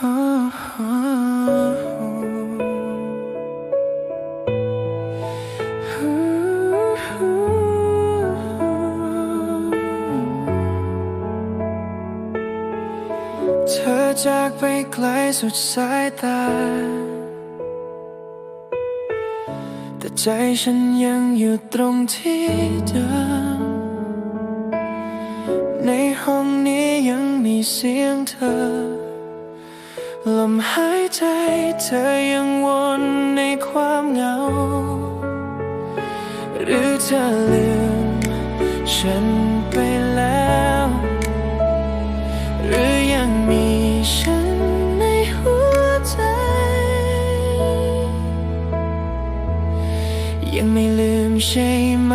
เธอจากไปไกลสุดสายตา แต่ใจฉันยังอยู่ตรงที่เดิม ในห้องนี้ยังมีเสียงเธอ ลมหายใจเธอยังวนในความเหงา หรือเธอลืมฉันไปแล้ว หรือยังมีฉันในหัวใจ ยังไม่ลืมใช่ไหม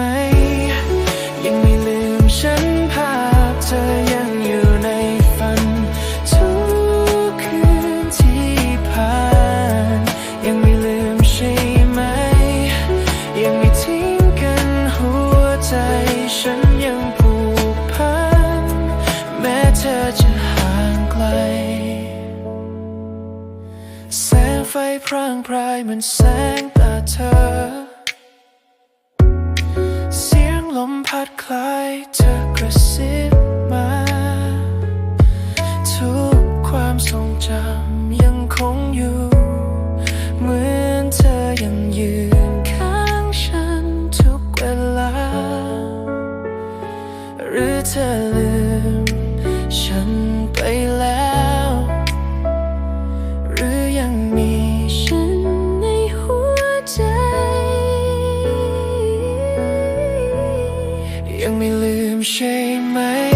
ยังไม่ลืมฉัน ไฟพรางพรายเหมือนแสงตาเธอ เสียงลมพัดคล้ายเธอ ยังไม่ลืมใช่ไหม